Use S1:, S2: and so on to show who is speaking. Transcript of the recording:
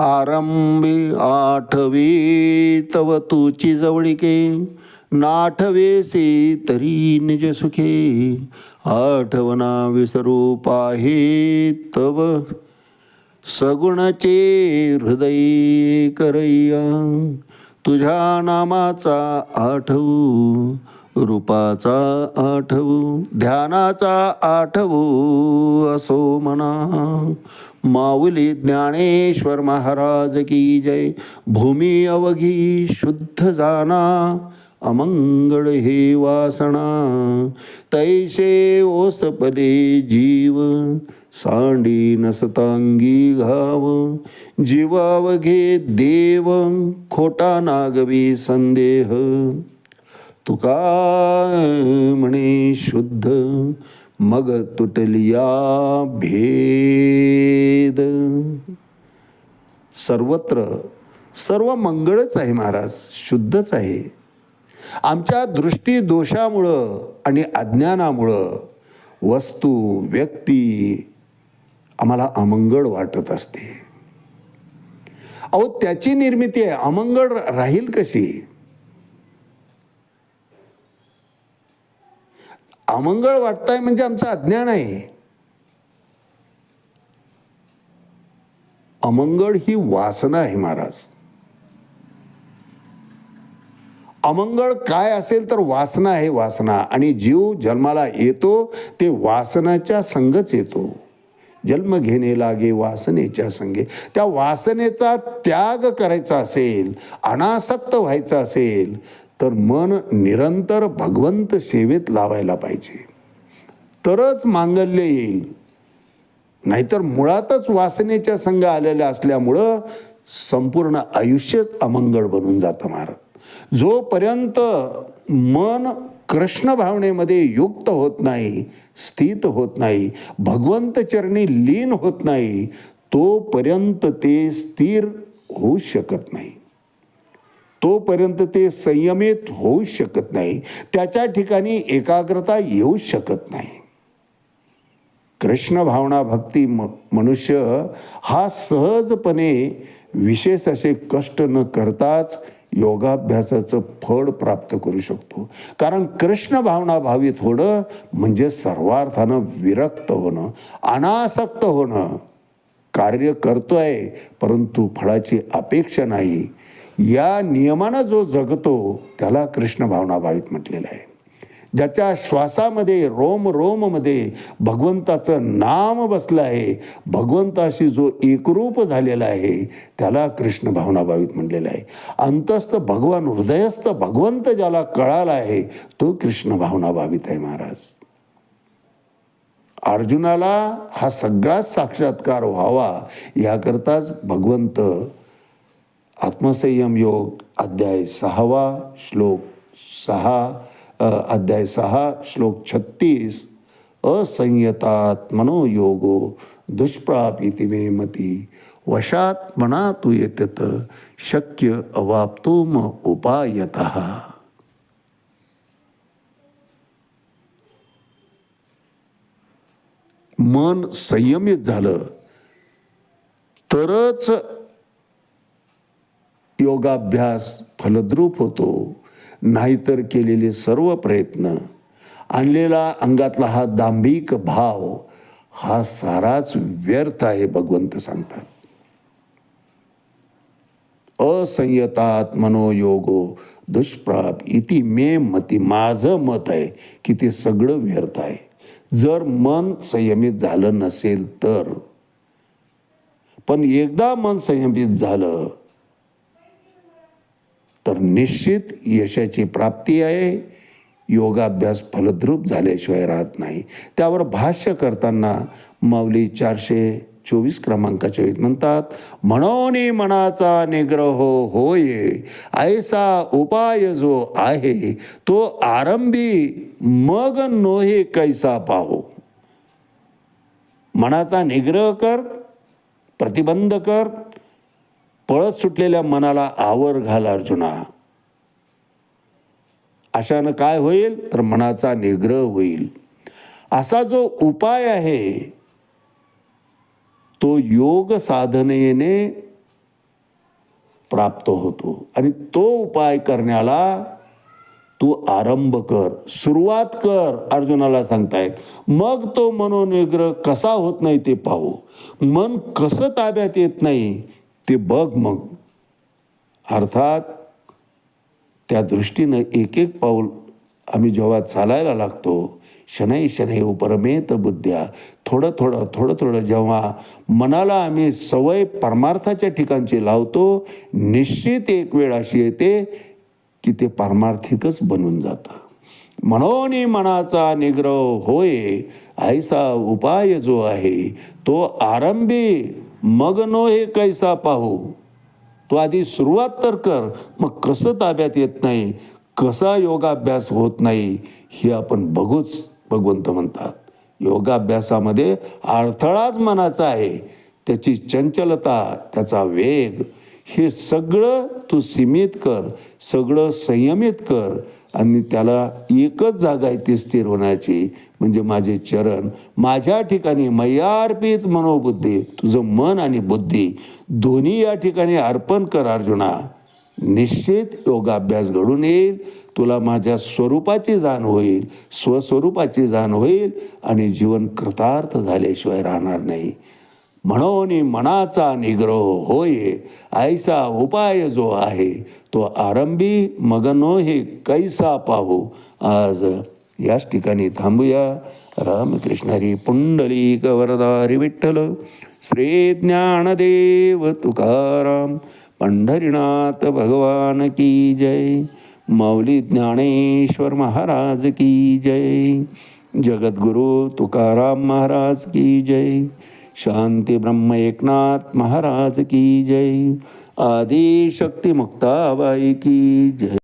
S1: आरंभी आठवे तव तुची जवळिके. नाठवेसे तरी निज सुखे. आठवना विसरू पाहे तव. सगुणाचे हृदय करैया. तुझ्या नामाचा आठवू. रूपाचा आठवू ध्यानाचा आठवू असो मना माऊली ज्ञानेश्वर महाराज की जय. भूमी अवघी शुद्ध जाना अमंगळ हे वासना. तैसे ओसपले जीव सांडी नसतांगी घाव. जीवावघे देव खोटा नागवी संदेह. तुका म्हणे शुद्ध? मग तुटलिया भेद. सर्वत्र सर्व मंगळच आहे महाराज शुद्धच आहे. आमच्या दृष्टी दोषामुळं आणि अज्ञानामुळं वस्तू व्यक्ती आम्हाला अमंगळ वाटत असते. अहो त्याची निर्मिती आहे. अमंगळ राहील कशी? अमंगळ वाटताय म्हणजे आमचं अज्ञान आहे. अमंगळ ही वासना आहे महाराज. अमंगळ काय असेल तर वासना आहे वासना. आणि जीव जन्माला येतो ते वासनाच्या संगच येतो. जन्म घेणे लागे वासनेच्या संगे. त्या वासनेचा त्याग करायचा असेल अनासक्त व्हायचा असेल तर मन निरंतर भगवंत सेवेत लावायला पाहिजे. तरच मांगल्य येईल. नाहीतर मुळातच वासनेच्या संघ आलेल्या असल्यामुळं संपूर्ण आयुष्यच अमंगळ बनून जातं महाराज. जोपर्यंत मन कृष्ण भावनेमध्ये युक्त होत नाही स्थित होत नाही भगवंत चरणी लीन होत नाही तोपर्यंत ते स्थिर होऊ शकत नाही. तोपर्यंत ते संयमित होऊ शकत नाही. त्याच्या ठिकाणी एकाग्रता येऊ शकत नाही. कृष्ण भावना भक्ती म मनुष्य हा सहजपणे विशेष असे कष्ट न करताच योगाभ्यासाचं फळ प्राप्त करू शकतो. कारण कृष्ण भावना भावित होणं म्हणजे सर्वार्थानं विरक्त होणं अनासक्त होणं. कार्य करतोय परंतु फळाची अपेक्षा नाही. या नियमानं जो जगतो त्याला कृष्ण भावना भावित म्हटलेलं आहे. ज्याच्या श्वासामध्ये रोम रोममध्ये भगवंताचं नाम बसलं आहे भगवंताशी जो एकरूप झालेला आहे त्याला कृष्ण भावनाभावित म्हटलेलं आहे. अंतस्थ भगवान हृदयस्थ भगवंत ज्याला कळाला आहे तो कृष्ण भावनाभावित आहे महाराज. अर्जुनाला हा सगळाच साक्षात्कार व्हावा याकरताच भगवंत आत्मसंयम योग अध्याय सहावा श्लोक सहा अध्याय सहा श्लोक छत्तीस असंयतात मनोयोगो दुष्प्राप इति मे मती। वशात मना तू शक्य अवाप्तो म उपायत। मन संयमित झालं तरच योगाभ्यास फलद्रूप होतो. नाहीतर केलेले सर्व प्रयत्न आणलेला अंगातला हा दांभिक भाव हा साराच व्यर्थ आहे भगवंत सांगतात. असंयतात मनोयोगो दुष्प्राप इति मे मती. माझं मत आहे की ते सगळं व्यर्थ आहे. जर मन संयमित झालं नसेल तर. पण एकदा मन संयमित झालं निश्चित यशाची प्राप्ती आहे. योगाभ्यास फलद्रूप झाल्याशिवाय राहत नाही. त्यावर भाष्य करताना माऊली चारशे चोवीस क्रमांकाच्या वेळी म्हणतात म्हणून मनाचा निग्रह होय. ऐसा उपाय जो आहे तो आरंभी मग नोहे कैसा पाहो. मनाचा निग्रह कर प्रतिबंध कर. पळत सुटलेल्या मनाला आवर घाल अर्जुना. अशानं काय होईल? तर मनाचा निग्रह होईल. असा जो उपाय आहे तो योग साधनेने प्राप्त होतो. आणि तो उपाय करण्याला तू आरंभ कर. सुरुवात कर अर्जुनाला सांगतायत. मग तो मनोनिग्रह कसा होत नाही ते पाहू. मन कसं ताब्यात येत नाही ते बघ मग. अर्थात त्या दृष्टीनं एक एक पाऊल आम्ही जेव्हा चालायला लागतो शनै शनै उपरमेत बुद्ध्या थोडं थोडं थोडं थोडं जेव्हा मनाला आम्ही सवय परमार्थाच्या ठिकाणची लावतो निश्चित एक वेळ अशी येते की ते पारमार्थिकच बनून जातं. म्हणून मनाचा निग्रह होय ऐसा उपाय जो आहे तो आरंभी मग नो हे कैसा पाहू. तू आधी सुरुवात तर कर. मग कसं ताब्यात येत नाही? कसा योगाभ्यास होत नाही? हे आपण बघूच भगवंत म्हणतात. योगाभ्यासामध्ये अडथळाच मनाचा आहे. त्याची चंचलता त्याचा वेग हे सगळं तू सीमित कर. सगळं संयमित कर. आणि त्याला एकच जागा आहे ती स्थिर होण्याची म्हणजे माझे चरण माझ्या ठिकाणी मय्यार्पित मनोबुद्धी तुझं मन आणि बुद्धी दोन्ही या ठिकाणी अर्पण कर अर्जुना. निश्चित योगाभ्यास घडून येईल तुला माझ्या स्वरूपाची जाण होईल स्वस्वरूपाची जाण होईल आणि जीवन कृतार्थ झाल्याशिवाय राहणार नाही. म्हणून मनाचा निग्रह होय ऐसा उपाय जो आहे तो आरंभी मगनो हे कैसा पाहू? आज याच ठिकाणी थांबूया. रामकृष्णरी पुंडलिक वरदारी विठ्ठल श्री ज्ञानदेव तुकाराम पंढरीनाथ भगवान की जय मौली ज्ञानेश्वर महाराज की जय जगद्गुरु तुकाराम महाराज की जय शांती ब्रह्म एकनाथ महाराज की जय। आदि शक्ति मुक्ता बाई की जय।